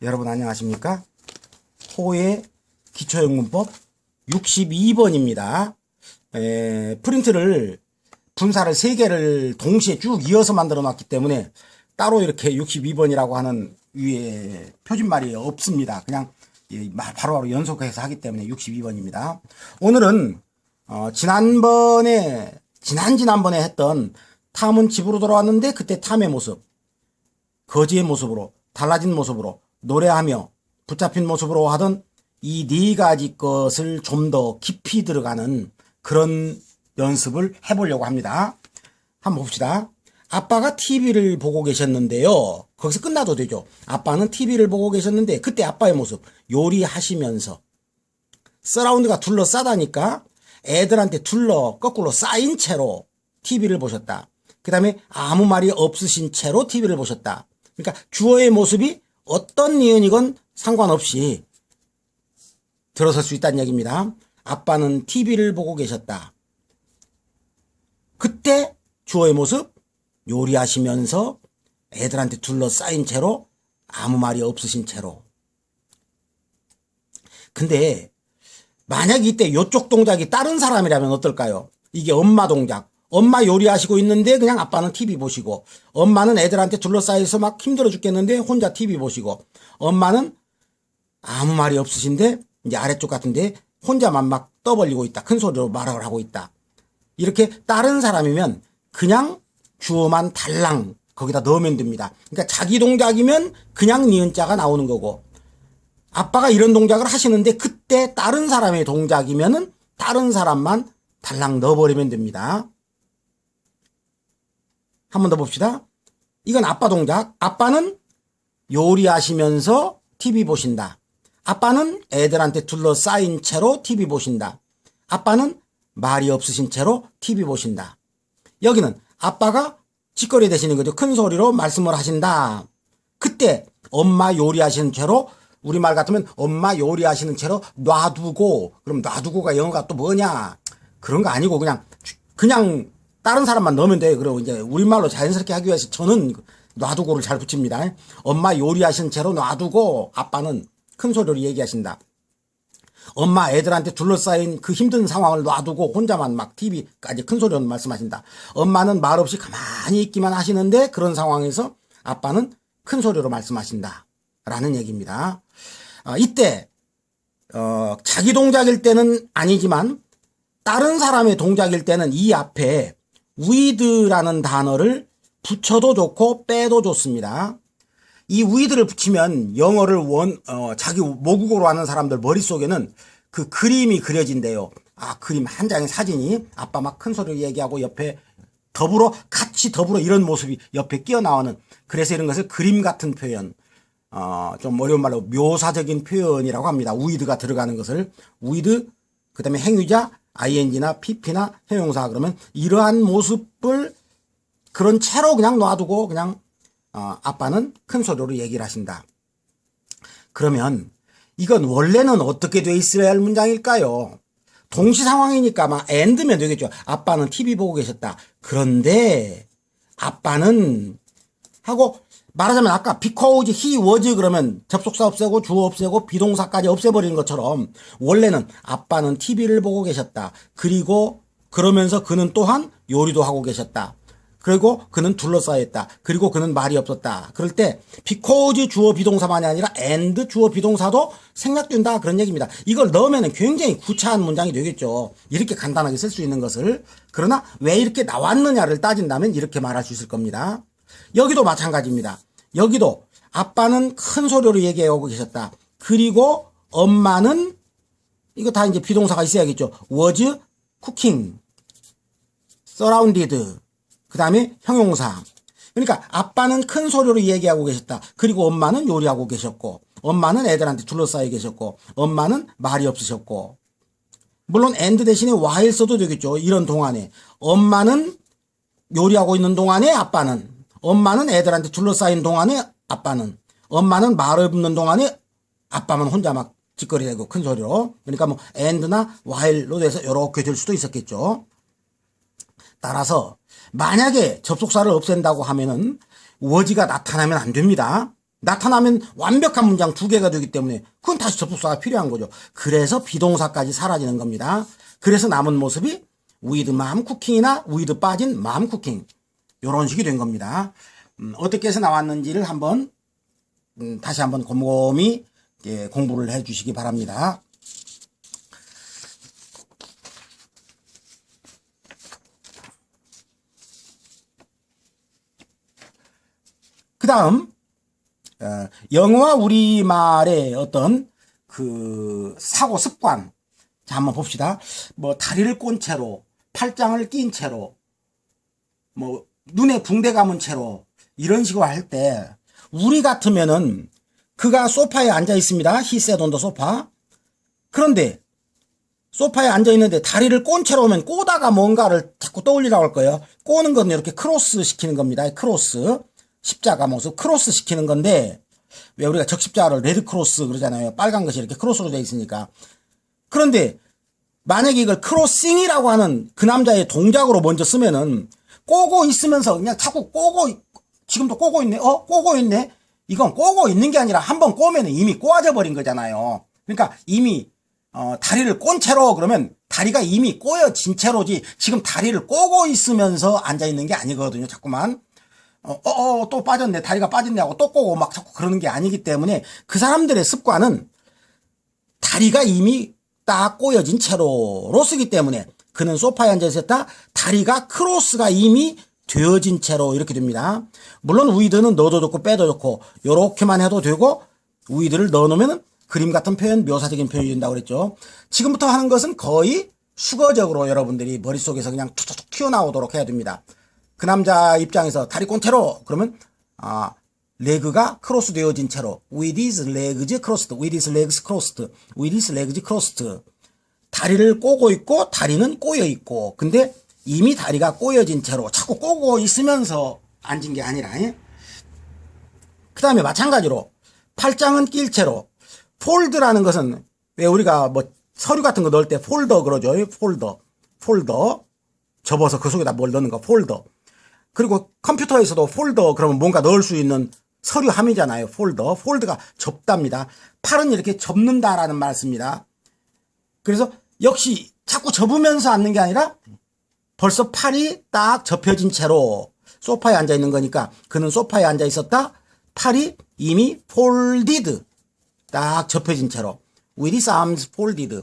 여러분 안녕하십니까? 호의 기초영문법 62번입니다. 에, 프린트를 분사를 3개를 동시에 쭉 이어서 만들어 놨기 때문에 따로 이렇게 62번이라고 하는 위에 표준말이 없습니다. 그냥 바로바로 연속해서 하기 때문에 62번입니다. 오늘은 어, 지난번에 지난 지난번에 했던 탐은 집으로 돌아왔는데 그때 탐의 모습 거지의 모습으로 달라진 모습으로 노래하며 붙잡힌 모습으로 하던 이 네 가지 것을 좀 더 깊이 들어가는 그런 연습을 해보려고 합니다. 한번 봅시다. 아빠가 TV를 보고 계셨는데요. 거기서 끝나도 되죠. 아빠는 TV를 보고 계셨는데 그때 아빠의 모습 요리하시면서 서라운드가 둘러싸다니까 애들한테 둘러 거꾸로 쌓인 채로 TV를 보셨다. 그 다음에 아무 말이 없으신 채로 TV를 보셨다. 그러니까 주어의 모습이 어떤 니은이건 상관없이 들어설 수 있다는 얘기입니다. 아빠는 TV를 보고 계셨다. 그때 주어의 모습 요리하시면서 애들한테 둘러싸인 채로 아무 말이 없으신 채로. 근데 만약 이때 요쪽 동작이 다른 사람이라면 어떨까요? 이게 엄마 동작. 엄마 요리하시고 있는데 그냥 아빠는 TV 보시고 엄마는 애들한테 둘러싸여서 막 힘들어 죽겠는데 혼자 TV 보시고 엄마는 아무 말이 없으신데 이제 아래쪽 같은데 혼자만 막 떠벌리고 있다. 큰 소리로 말을 하고 있다. 이렇게 다른 사람이면 그냥 주어만 달랑 거기다 넣으면 됩니다. 그러니까 자기 동작이면 그냥 니은자가 나오는 거고 아빠가 이런 동작을 하시는데 그때 다른 사람의 동작이면은 다른 사람만 달랑 넣어버리면 됩니다. 한 번 더 봅시다. 이건 아빠 동작. 아빠는 요리하시면서 TV 보신다. 아빠는 애들한테 둘러싸인 채로 TV 보신다. 아빠는 말이 없으신 채로 TV 보신다. 여기는 아빠가 짓거리 되시는 거죠. 큰 소리로 말씀을 하신다. 그때 엄마 요리하시는 채로 우리말 같으면 엄마 요리하시는 채로 놔두고 그럼 놔두고가 영어가 또 뭐냐 그런 거 아니고 그냥 주- 그냥 다른 사람만 넣으면 돼요. 그리고 이제 우리말로 자연스럽게 하기 위해서 저는 놔두고를 잘 붙입니다. 엄마 요리하시는 채로 놔두고 아빠는 큰 소리로 얘기하신다. 엄마 애들한테 둘러싸인 그 힘든 상황을 놔두고 혼자만 막 TV까지 큰 소리로 말씀하신다. 엄마는 말없이 가만히 있기만 하시는데 그런 상황에서 아빠는 큰 소리로 말씀하신다. 라는 얘기입니다. 아, 이때 어, 자기 동작일 때는 아니지만 다른 사람의 동작일 때는 이 앞에 with라는 단어를 붙여도 좋고 빼도 좋습니다. 이 with를 붙이면 영어를 원, 어, 자기 모국어로 하는 사람들 머릿속에는 그 그림이 그려진대요. 아, 그림 한 장의 사진이 아빠 막 큰 소리로 얘기하고 옆에 더불어, 같이 더불어 이런 모습이 옆에 끼어 나오는 그래서 이런 것을 그림 같은 표현, 어, 좀 어려운 말로 묘사적인 표현이라고 합니다. with가 들어가는 것을. with, 그 다음에 행위자, ing나 pp나 형용사 그러면 이러한 모습을 그런 채로 그냥 놔두고 그냥 어, 아빠는 큰 소리로 얘기를 하신다. 그러면 이건 원래는 어떻게 돼 있어야 할 문장일까요? 동시 상황이니까 막 and면 되겠죠. 아빠는 TV 보고 계셨다. 그런데 아빠는 하고 말하자면 아까 because he was 그러면 접속사 없애고 주어 없애고 비동사까지 없애버리는 것처럼 원래는 아빠는 TV를 보고 계셨다. 그리고 그러면서 그는 또한 요리도 하고 계셨다. 그리고 그는 둘러싸였다. 그리고 그는 말이 없었다. 그럴 때 because 주어 비동사만이 아니라 and 주어 비동사도 생략된다 그런 얘기입니다. 이걸 넣으면 굉장히 구차한 문장이 되겠죠. 이렇게 간단하게 쓸 수 있는 것을 그러나 왜 이렇게 나왔느냐를 따진다면 이렇게 말할 수 있을 겁니다. 여기도 마찬가지입니다. 여기도 아빠는 큰 소리로 얘기하고 계셨다. 그리고 엄마는 이거 다 이제 비동사가 있어야겠죠. was cooking, surrounded. 그 다음에 형용사. 그러니까 아빠는 큰 소리로 얘기하고 계셨다. 그리고 엄마는 요리하고 계셨고, 엄마는 애들한테 둘러싸여 계셨고, 엄마는 말이 없으셨고. 물론 and 대신에 while 써도 되겠죠. 이런 동안에. 엄마는 요리하고 있는 동안에 아빠는 엄마는 애들한테 둘러싸인 동안에 아빠는 엄마는 말 없는 동안에 아빠만 혼자 막 짓거리대고 큰 소리로 그러니까 뭐 and나 while로 돼서 이렇게 될 수도 있었겠죠. 따라서 만약에 접속사를 없앤다고 하면은 워지가 나타나면 안 됩니다. 나타나면 완벽한 문장 두 개가 되기 때문에 그건 다시 접속사가 필요한 거죠. 그래서 비동사까지 사라지는 겁니다. 그래서 남은 모습이 with mom cooking이나 with 빠진 mom cooking 이런 식이 된 겁니다. 음, 어떻게 해서 나왔는지를 한번 음, 다시 한번 곰곰이 예, 공부를 해 주시기 바랍니다. 그 다음, 어, 영어와 우리말의 어떤 그 사고 습관. 자, 한번 봅시다. 뭐, 다리를 꼰 채로, 팔짱을 낀 채로, 뭐, 눈에 붕대 감은 채로, 이런 식으로 할 때, 우리 같으면은, 그가 소파에 앉아 있습니다. The sofa. 그런데, 소파에 앉아 있는데 다리를 꼰 채로 오면 꼬다가 뭔가를 자꾸 떠올리라고 할 거예요. 꼬는 건 이렇게 크로스 시키는 겁니다. 크로스. 십자가 모습 크로스 시키는 건데 왜 우리가 적십자를 레드 크로스 그러잖아요. 빨간 것이 이렇게 크로스로 되어 있으니까. 그런데 만약에 이걸 크로싱이라고 하는 그 남자의 동작으로 먼저 쓰면은 꼬고 있으면서 그냥 자꾸 꼬고 있- 지금도 꼬고 있네. 어? 꼬고 있네. 이건 꼬고 있는 게 아니라 한번 꼬면 이미 꼬아져 버린 거잖아요. 그러니까 이미 어, 다리를 꼰 채로 그러면 다리가 이미 꼬여진 채로지 지금 다리를 꼬고 있으면서 앉아 있는 게 아니거든요. 자꾸만. 어, 어, 어, 또 빠졌네. 다리가 빠졌네 하고 또 꼬고 막 자꾸 그러는 게 아니기 때문에 그 사람들의 습관은 다리가 이미 딱 꼬여진 채로로 쓰기 때문에 그는 소파에 앉아 있었다. 다리가 크로스가 이미 되어진 채로 이렇게 됩니다. 물론 우이드는 넣어도 좋고 빼도 좋고 요렇게만 해도 되고 우이드를 넣어놓으면 그림 같은 표현, 묘사적인 표현이 된다고 그랬죠. 지금부터 하는 것은 거의 수거적으로 여러분들이 머릿속에서 그냥 툭툭툭 튀어나오도록 해야 됩니다. 그 남자 입장에서 다리 꼰 채로 그러면 아 레그가 크로스 되어진 채로 with his legs crossed, with his legs crossed, with his legs crossed 다리를 꼬고 있고 다리는 꼬여 있고 근데 이미 다리가 꼬여진 채로 자꾸 꼬고 있으면서 앉은 게 아니라 그 다음에 마찬가지로 팔짱은 낄 채로 폴드라는 것은 왜 우리가 뭐 서류 같은 거 넣을 때 폴더 그러죠 폴더 폴더 접어서 그 속에다 뭘 넣는 거 폴더 그리고 컴퓨터에서도 폴더 그러면 뭔가 넣을 수 있는 서류 함이잖아요. 폴더. 폴드가 접답니다. 팔은 이렇게 접는다라는 말 씁니다. 그래서 역시 자꾸 접으면서 앉는 게 아니라 벌써 팔이 딱 접혀진 채로 소파에 앉아 있는 거니까 그는 소파에 앉아 있었다. 팔이 이미 folded. 딱 접혀진 채로. with his arms folded.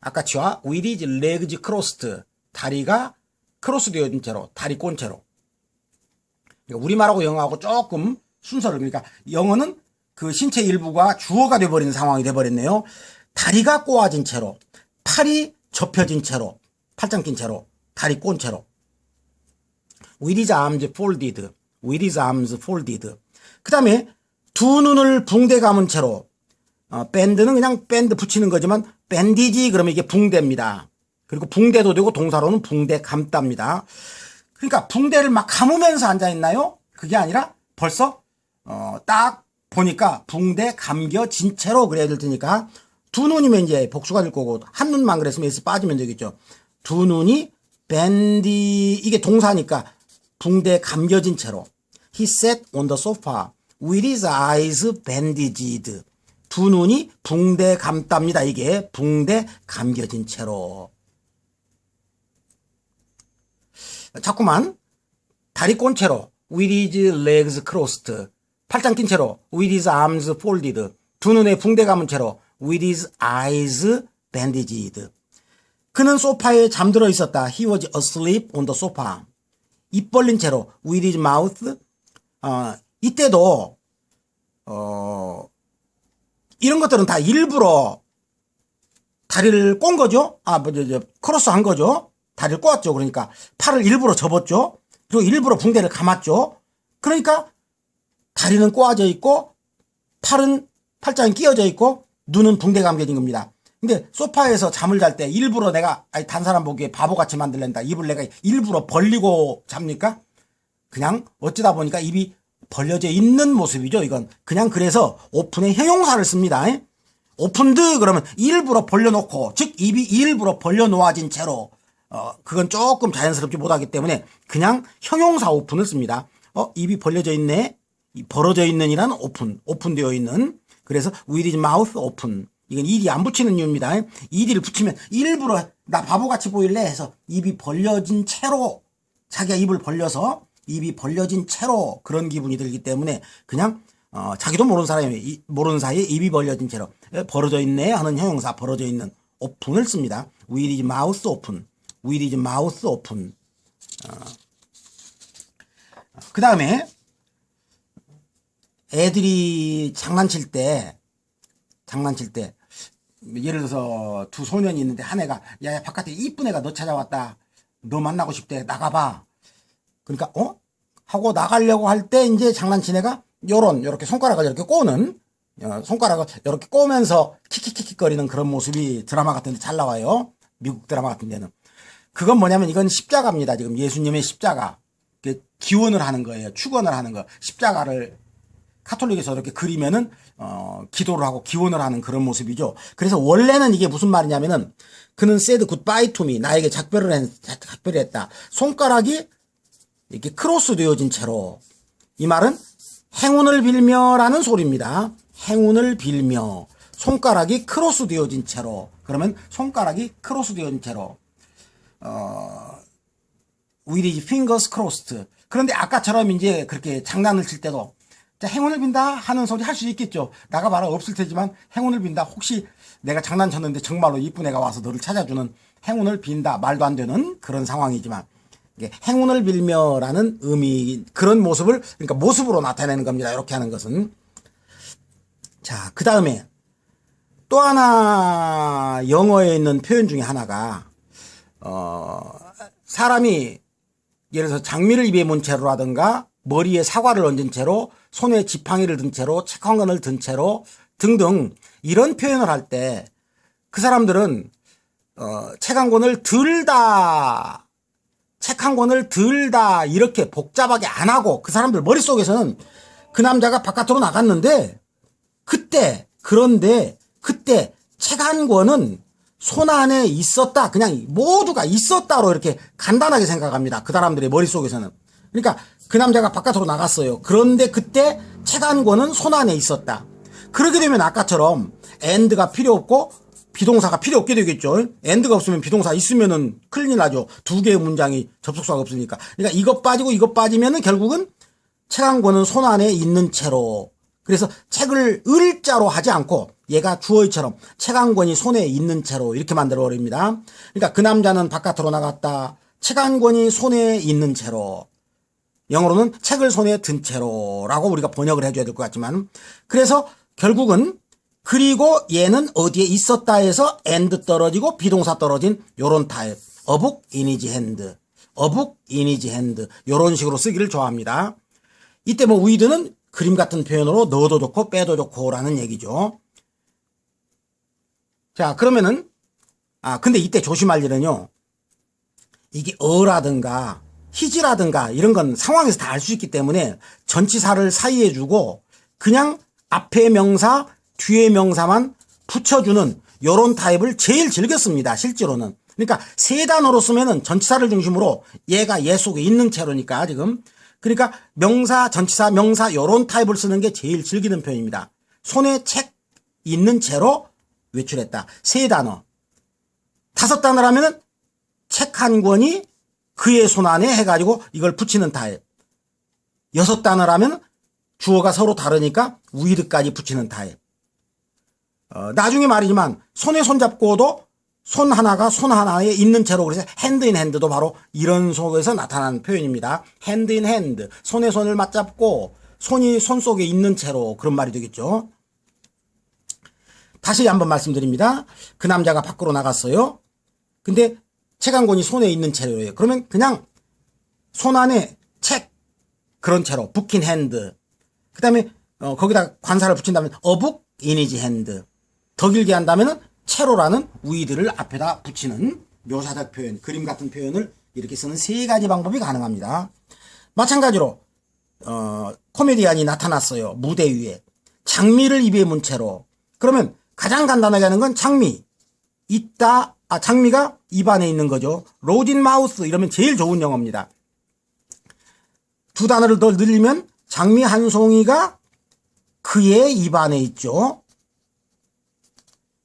아까 치와 with his legs crossed. 다리가 크로스 되어진 채로. 다리 꼰 채로. 그러니까 우리말하고 영어하고 조금 순서를 그러니까 영어는 그 신체 일부가 주어가 돼버리는 상황이 돼버렸네요. 다리가 꼬아진 채로, 팔이 접혀진 채로, 팔짱 낀 채로, 다리 꼰 채로. with his arms folded, with his arms folded. 그 다음에 두 눈을 붕대 감은 채로, 어, 밴드는 그냥 밴드 붙이는 거지만 밴디지 그러면 이게 붕대입니다. 그리고 붕대도 되고 동사로는 붕대 감답니다. 그러니까 붕대를 막 감으면서 앉아 있나요? 그게 아니라 벌써 어, 딱 보니까 붕대 감겨진 채로 그래야 될 테니까 두 눈이면 이제 복수가 될 거고 한 눈만 그랬으면 S 빠지면 되겠죠. 두 눈이 밴디 이게 동사니까 붕대 감겨진 채로 He sat on the sofa with his eyes bandaged. 두 눈이 붕대 감답니다. 이게 붕대 감겨진 채로. 자꾸만 다리 꼰 채로 with his legs crossed 팔짱 낀 채로 with his arms folded 두 눈에 붕대 감은 채로 with his eyes bandaged 그는 소파에 잠들어 있었다. He was asleep on the sofa. 입 벌린 채로 with his mouth 어, 이때도 어, 이런 것들은 다 일부러 다리를 꼰 거죠. 아, 뭐, 저, 저, 크로스 한 거죠. 다리를 꼬았죠. 그러니까 팔을 일부러 접었죠. 그리고 일부러 붕대를 감았죠. 그러니까 다리는 꼬아져 있고 팔은 팔짱이 끼어져 있고 눈은 붕대 감겨진 겁니다. 근데 소파에서 잠을 잘 때 일부러 내가 아니 단 사람 보기에 바보같이 만들랜다. 입을 내가 일부러 벌리고 잡니까? 그냥 어쩌다 보니까 입이 벌려져 있는 모습이죠. 이건 그냥 그래서 오픈의 형용사를 씁니다. 오픈드 그러면 일부러 벌려놓고 즉 입이 일부러 벌려놓아진 채로 어 그건 조금 자연스럽지 못하기 때문에 그냥 형용사 오픈을 씁니다. 어 입이 벌려져 있네. 이 벌어져 있는 이란 오픈, 오픈되어 있는. 그래서 with his mouth open. 이건 ed이 안 붙이는 이유입니다. ed를 붙이면 일부러 나 바보같이 보일래 해서 입이 벌려진 채로 자기가 입을 벌려서 입이 벌려진 채로 그런 기분이 들기 때문에 그냥 어, 자기도 모르는 사람이 이- 모르는 사이에 입이 벌려진 채로 에, 벌어져 있네 하는 형용사 벌어져 있는 오픈을 씁니다. with his mouth open. with his mouth open. 그 다음에 애들이 장난칠 때, 장난칠 때, 예를 들어서 두 소년이 있는데 한 애가, 야, 야, 바깥에 이쁜 애가 너 찾아왔다. 너 만나고 싶대. 나가봐. 그러니까, 어? 하고 나가려고 할 때 이제 장난친 애가 요런, 요렇게 손가락을 이렇게 꼬는, 어, 손가락을 이렇게 꼬면서 킥킥킥킥거리는 그런 모습이 드라마 같은 데 잘 나와요. 미국 드라마 같은 데는. 그건 뭐냐면 이건 십자가입니다. 지금 예수님의 십자가. 그 기원을 하는 거예요. 축원을 하는 거. 십자가를 카톨릭에서 이렇게 그리면은 어 기도를 하고 기원을 하는 그런 모습이죠. 그래서 원래는 이게 무슨 말이냐면은 그는 said goodbye to me 나에게 작별을 했, 작별을 했다. 손가락이 이렇게 크로스 되어진 채로 이 말은 행운을 빌며라는 소리입니다. 행운을 빌며 손가락이 크로스 되어진 채로 그러면 손가락이 크로스 되어진 채로 with his fingers crossed. 그런데 아까처럼 이제 그렇게 장난을 칠 때도 자, 행운을 빈다 하는 소리 할 수 있겠죠. 나가봐라 없을 테지만 행운을 빈다. 혹시 내가 장난쳤는데 정말로 이쁜 애가 와서 너를 찾아주는 행운을 빈다. 말도 안 되는 그런 상황이지만 행운을 빌며라는 의미 그런 모습을 그러니까 모습으로 나타내는 겁니다. 이렇게 하는 것은 자, 그 다음에 또 하나 영어에 있는 표현 중에 하나가 어, 사람이 예를 들어서 장미를 입에 문 채로라든가 머리에 사과를 얹은 채로 손에 지팡이를 든 채로 책한 권을 든 채로 등등 이런 표현을 할 때 그 사람들은 어, 책 한 권을 들다 책 한 권을 들다 이렇게 복잡하게 안 하고 그 사람들 머릿속에서는 그 남자가 바깥으로 나갔는데 그때 그런데 그때 책 한 권은 손 안에 있었다. 그냥 모두가 있었다로 이렇게 간단하게 생각합니다. 그 사람들의 머릿속에서는. 그러니까 그 남자가 바깥으로 나갔어요. 그런데 그때 책한 권은 손 안에 있었다. 그러게 되면 아까처럼 and가 필요 없고 비동사가 필요 없게 되겠죠. and가 없으면 비동사 있으면은 큰일 나죠. 두 개의 문장이 접속사가 없으니까. 그러니까 이것 빠지고 이것 빠지면은 결국은 책한 권은 손 안에 있는 채로 그래서 책을 을자로 하지 않고 얘가 주어이처럼 책한 권이 손에 있는 채로 이렇게 만들어 버립니다. 그러니까 그 남자는 바깥으로 나갔다. 책한 권이 손에 있는 채로 영어로는 책을 손에 든 채로라고 우리가 번역을 해줘야 될 것 같지만 그래서 결국은 그리고 얘는 어디에 있었다 해서 and 떨어지고 비동사 떨어진 요런 타입 어북 이니지 핸드 어북 이니지 핸드 요런 식으로 쓰기를 좋아합니다. 이때 뭐 위드는 그림 같은 표현으로 넣어도 좋고 빼도 좋고 라는 얘기죠. 자 그러면은 아 근데 이때 조심할 일은요. 이게 어라든가 히지라든가 이런 건 상황에서 다 알 수 있기 때문에 전치사를 사이에 주고 그냥 앞에 명사 뒤에 명사만 붙여주는 요런 타입을 제일 즐겼습니다. 실제로는. 그러니까 세 단어로 쓰면은 전치사를 중심으로 얘가 얘 속에 있는 채로니까 지금 그러니까 명사, 전치사, 명사 요런 타입을 쓰는 게 제일 즐기는 표현입니다. 손에 책 있는 채로 외출했다. 세 단어. 다섯 단어라면은 책 한 권이 그의 손 안에 해가지고 이걸 붙이는 타입. 여섯 단어라면 주어가 서로 다르니까 위드까지 붙이는 타입. 어, 나중에 말이지만 손에 손 잡고도 손 하나가 손 하나에 있는 채로 그래서 핸드 인 핸드도 바로 이런 속에서 나타나는 표현입니다. 핸드 인 핸드. 손에 손을 맞잡고 손이 손 속에 있는 채로 그런 말이 되겠죠. 다시 한번 말씀드립니다. 그 남자가 밖으로 나갔어요. 근데 권이 손에 있는 채로예요. 그러면 그냥 손 안에 책 그런 채로 북힌 핸드. 그 다음에 어, 거기다 관사를 붙인다면 어북 이니지 핸드. 더 길게 한다면은 채로라는 위드를 앞에다 붙이는 묘사적 표현, 그림 같은 표현을 이렇게 쓰는 세 가지 방법이 가능합니다. 마찬가지로 어, 코미디언이 나타났어요. 무대 위에. 장미를 입에 문 채로. 그러면 가장 간단하게 하는 건 장미. 있다, 아, 장미가 입안에 있는 거죠. 로진 마우스 이러면 제일 좋은 영어입니다. 두 단어를 더 늘리면 장미 한 송이가 그의 입안에 있죠.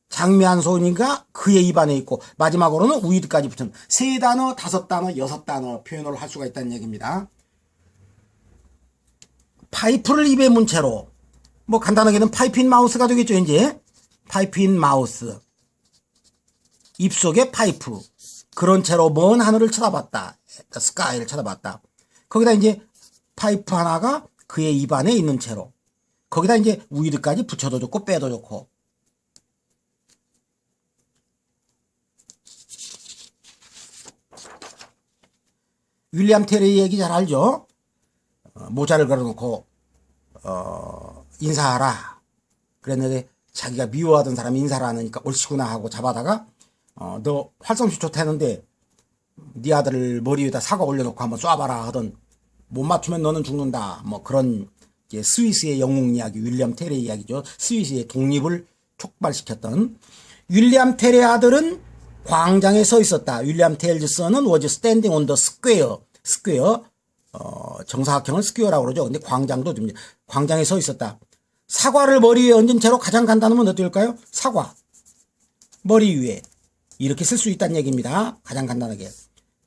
장미 한 송이가 그의 입안에 있고 마지막으로는 위드까지 붙은 세 단어, 다섯 단어, 여섯 단어 표현을 할 수가 있다는 얘기입니다. 파이프를 입에 문 채로 뭐 간단하게는 파이프인 마우스가 되겠죠 이제 파이프인 마우스 입속에 파이프 그런 채로 먼 하늘을 쳐다봤다 스카이를 쳐다봤다 거기다 이제 파이프 하나가 그의 입안에 있는 채로 거기다 이제 위드까지 붙여도 좋고 빼도 좋고 윌리엄 테리 얘기 잘 알죠? 어, 모자를 걸어놓고 어, 인사하라. 그랬는데 자기가 미워하던 사람이 인사를 안 하니까 옳시구나 하고 잡아다가 어, 너 활성시 좋다는데 네 아들을 머리 위에다 사과 올려놓고 한번 쏴봐라 하던 못 맞추면 너는 죽는다. 뭐 그런 스위스의 영웅 이야기, 윌리엄 테레 이야기죠. 스위스의 독립을 촉발시켰던 윌리엄 테레 아들은 광장에 서 있었다. 윌리엄 테일즈 선은 was standing on the square. 스퀘어 어, 정사각형을 스퀘어라고 그러죠. 근데 광장도 됩니다. 광장에 서 있었다. 사과를 머리 위에 얹은 채로 가장 간단하면 어떨까요? 사과. 머리 위에. 이렇게 쓸 수 있다는 얘기입니다. 가장 간단하게.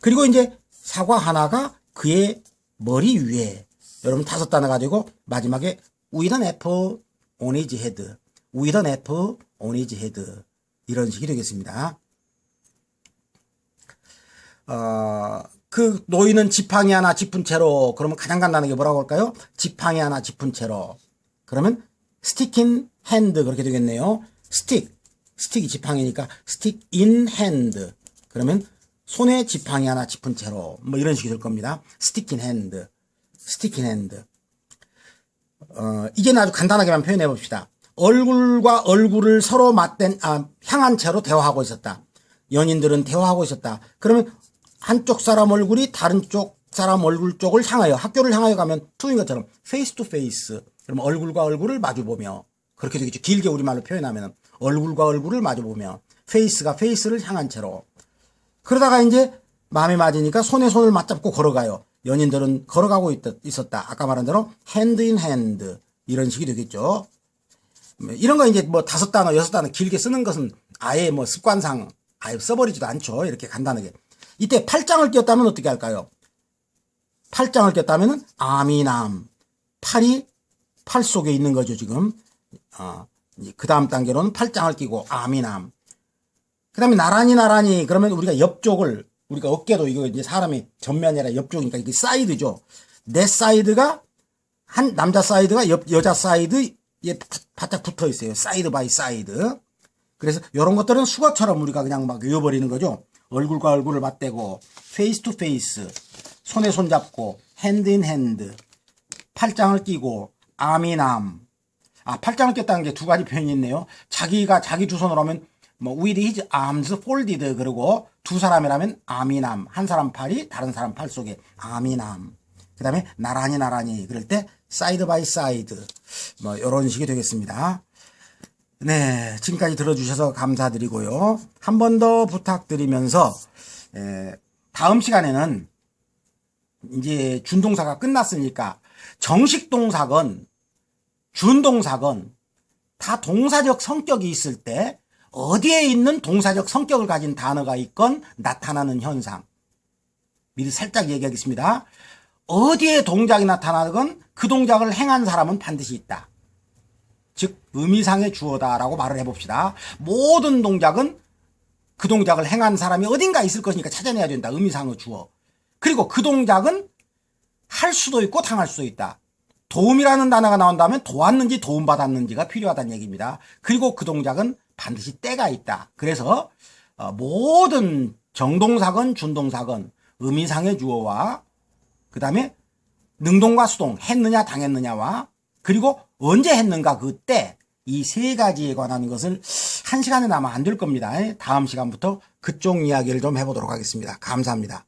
그리고 이제 사과 하나가 그의 머리 위에. 여러분 다섯 단어 가지고 마지막에 his head. with an apple on his head. 이런 식이 되겠습니다. 어, 그 노인은 지팡이 하나 짚은 채로 그러면 가장 간단하게 뭐라고 할까요? 지팡이 하나 짚은 채로 그러면 스틱인 핸드 그렇게 되겠네요. 스틱 스틱이 지팡이니까 스틱 인 핸드 그러면 손에 지팡이 하나 짚은 채로 뭐 이런 식이 될 겁니다. 스틱 인 핸드 스틱 인 핸드 어, 이제는 아주 간단하게만 표현해 봅시다. 얼굴과 얼굴을 서로 맞댄 아, 향한 채로 대화하고 있었다. 연인들은 대화하고 있었다. 그러면 한쪽 사람 얼굴이 다른 쪽 사람 얼굴 쪽을 향하여 학교를 향하여 가면 투인 것처럼 페이스 투 페이스 그럼 얼굴과 얼굴을 마주보며 그렇게 되겠죠. 길게 우리말로 표현하면 얼굴과 얼굴을 마주보며 페이스가 페이스를 향한 채로 그러다가 이제 마음에 맞으니까 손에 손을 맞잡고 걸어가요. 연인들은 걸어가고 있, 있었다. 아까 말한 대로 핸드 인 핸드 이런 식이 되겠죠. 뭐 이런 거 이제 뭐 다섯 단어 여섯 단어 길게 쓰는 것은 아예 뭐 습관상 아예 써버리지도 않죠. 이렇게 간단하게. 이때 팔짱을 꼈다면 어떻게 할까요? 팔짱을 꼈다면은 아미남 팔이 팔 속에 있는 거죠 지금. 어, 그 다음 단계로는 팔짱을 끼고 아미남. 그 다음에 나란히 나란히 그러면 우리가 옆쪽을 우리가 어깨도 이거 이제 사람이 전면이 아니라 옆쪽이니까 이게 사이드죠. 내 사이드가 한 남자 사이드가 옆 여자 사이드에 바짝 붙어 있어요. 사이드 바이 사이드. 그래서 이런 것들은 수거처럼 우리가 그냥 막 외워버리는 거죠. 얼굴과 얼굴을 맞대고 페이스 투 페이스 손에 손 잡고 핸드 인 핸드 팔짱을 끼고 아미남 아 팔짱을 꼈다는 게 두 가지 표현이 있네요. 자기가 자기 두 손으로 하면 뭐 with his arms folded 그리고 두 사람이라면 아미남 한 사람 팔이 다른 사람 팔 속에 아미남 그 다음에 나란히 나란히 그럴 때 사이드 바이 사이드 뭐 이런 식이 되겠습니다. 네, 지금까지 들어주셔서 감사드리고요. 한 번 더 부탁드리면서 에, 다음 시간에는 이제 준동사가 끝났으니까 정식 동사건 준동사건 다 동사적 성격이 있을 때 어디에 있는 동사적 성격을 가진 단어가 있건 나타나는 현상 미리 살짝 얘기하겠습니다. 어디에 동작이 나타나건 그 동작을 행한 사람은 반드시 있다. 즉 의미상의 주어다라고 말을 해봅시다. 모든 동작은 그 동작을 행한 사람이 어딘가 있을 것이니까 찾아내야 된다. 의미상의 주어. 그리고 그 동작은 할 수도 있고 당할 수도 있다. 도움이라는 단어가 나온다면 도왔는지 도움받았는지가 필요하다는 얘기입니다. 그리고 그 동작은 반드시 때가 있다. 그래서 어, 모든 정동사건 준동사건 의미상의 주어와 그 다음에 능동과 수동 했느냐 당했느냐와 그리고 언제 했는가 그때 이 세 가지에 관한 것을 한 시간에 남아 안 될 겁니다. 다음 시간부터 그쪽 이야기를 좀 해보도록 하겠습니다. 감사합니다.